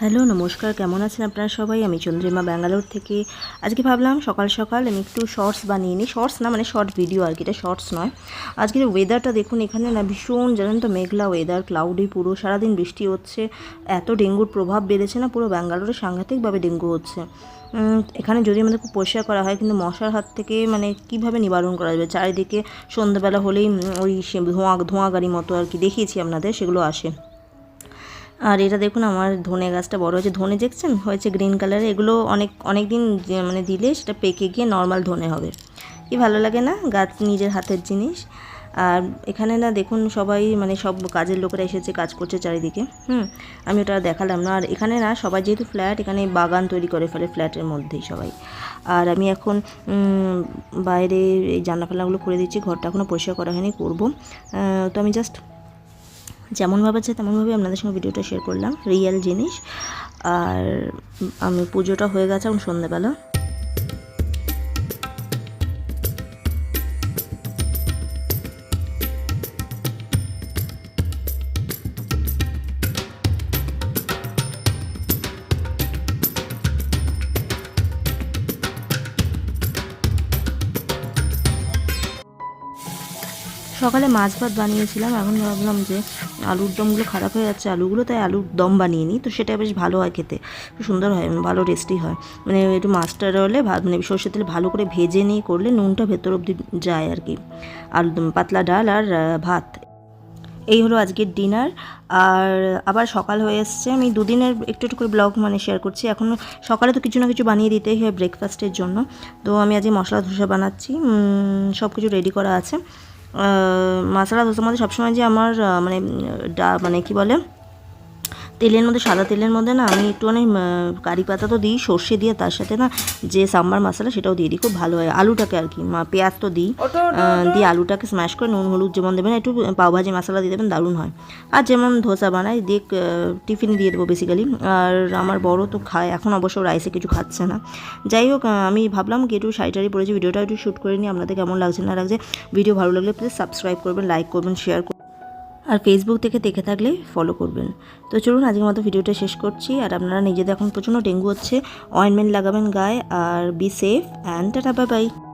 Hello, নমস্কার, কেমন আছেন আপনারা সবাই? আমি চন্দ্রিমা, ব্যাঙ্গালোর থেকে। আজকে ভাবলাম সকাল সকাল আমি একটু শর্টস বানিয়ে নিই। শর্টস না মানে শর্ট ভিডিও আর কি, এটা শর্টস নয়। আজকের ওয়েদারটা দেখুন, এখানে না ভীষণ জানেন তো মেঘলা ওয়েদার ক্লাউডি পুরো, সারাদিন বৃষ্টি হচ্ছে। এত ডেঙ্গুর প্রভাব বেড়েছে না, পুরো ব্যাঙ্গালোরে সাংঘাতিকভাবে ডেঙ্গু হচ্ছে। এখানে যদি আমাদের খুব পরিষ্কার করা হয়, কিন্তু মশার হাত থেকে মানে কীভাবে নিবারণ করা যাবে? চারিদিকে সন্ধ্যাবেলা হলেই ওই ধোঁয়া ধোঁয়া গাড়ি মতো আর কি দেখিয়েছি আপনাদের, সেগুলো আসে। আর এটা দেখুন, আমার ধনে গাছটা বড় হয়েছে। ধনে দেখছেন? হয়েছে গ্রিন কালারে এগুলো অনেক অনেক দিন মানে দিলে সেটা পেকে গিয়ে নর্মাল ধনে হবে। কি ভালো লাগে না? গাছ, নিজের হাতের জিনিস। আর এখানে না, দেখুন, সবাই মানে সব কাজের লোকেরা এসেছে, কাজ করছে চারিদিকে। হুম, আমি ওটা দেখালাম না। আর এখানে না, সবাই যেহেতু ফ্ল্যাট এখানে বাগান তৈরি করে ফেলে ফ্ল্যাটের মধ্যেই সবাই। আর আমি এখন বাইরে এই জানলা ফাল্লাগুলো করে দিচ্ছি। ঘরটা এখনও পরিষ্কার করা হয়নি, করব। তো আমি জাস্ট যেমনভাবে আছে তেমনভাবে আপনাদের সঙ্গে ভিডিওটা শেয়ার করলাম রিয়েল জিনিস। আর আমি পুজোটা হয়ে গেছে এখন সন্ধ্যেবেলা সকালে মাছ ভাত বানিয়েছিলাম, এখন ভাবলাম যে আলুর দমগুলো খারাপ হয়ে যাচ্ছে, আলুগুলো তাই আলুর দম বানিয়ে নিই, তো সেটা বেশ ভালো হয় খেতে সুন্দর হয় ভালো টেস্টি হয়। মানে একটু মাছটার হলে মানে সর্ষের তেলে ভালো করে ভেজে নিয়ে করলে নুনটা ভেতর অবধি যায় আর কি, আলুর দম, পাতলা ডাল আর ভাত। এই হলো আজকের ডিনার আর আবার সকাল হয়ে এসছে, আমি দুদিনের একটু একটু করে ব্লগ মানে শেয়ার করছি, এখন সকালে তো কিছু না কিছু বানিয়ে দিতেই হয় ব্রেকফাস্টের জন্য, তো আমি আজকে মশলা ধোসা বানাচ্ছি সব কিছু রেডি করা আছে। মশলা ধোসার মধ্যে সবসময় যে আমার মানে ডা মানে কি বলে তেলের মধ্যে সাদা তেলের মধ্যে না আমি একটুখানি আহ, কারি পাতা তো দিই সর্ষে দিয়ে তার সাথে না যে সাম্বার মশলা সেটাও দিয়ে দিই খুব ভালো হয়। আলুটাকে আর কি পেঁয়াজ তো দিই। দিয়ে আলুটাকে স্ম্যাশ করে নুন হলুদ যেমন দেবেন একটু পাওভাজি মশলা দিয়ে দেবেন দারুণ হয়। আর যেমন ধোসা বানাই দিয়ে টিফিনে দিয়ে দেবো বেসিক্যালি আর আমার বড় তো খায় এখন অবশ্য রাইসে কিছু খাচ্ছে না। যাই হোক আমি ভাবলাম কি একটু শাড়ি টাড়ি পরেছি ভিডিওটা একটু শ্যুট করে নিই আপনাদের কেমন লাগছে না লাগছে ভিডিও ভালো লাগলে প্লিজ সাবস্ক্রাইব করবেন লাইক করবেন শেয়ার করবেন। আর ফেসবুক থেকে দেখে থাকলে ফলো করবেন। তো চলুন, আজকের মতো ভিডিওটা শেষ করছি। আর আপনারা নিজেদের এখন প্রচণ্ড ডেঙ্গু হচ্ছে। অয়েনমেন্ট লাগাবেন গায়ে। আর be safe and tata bye bye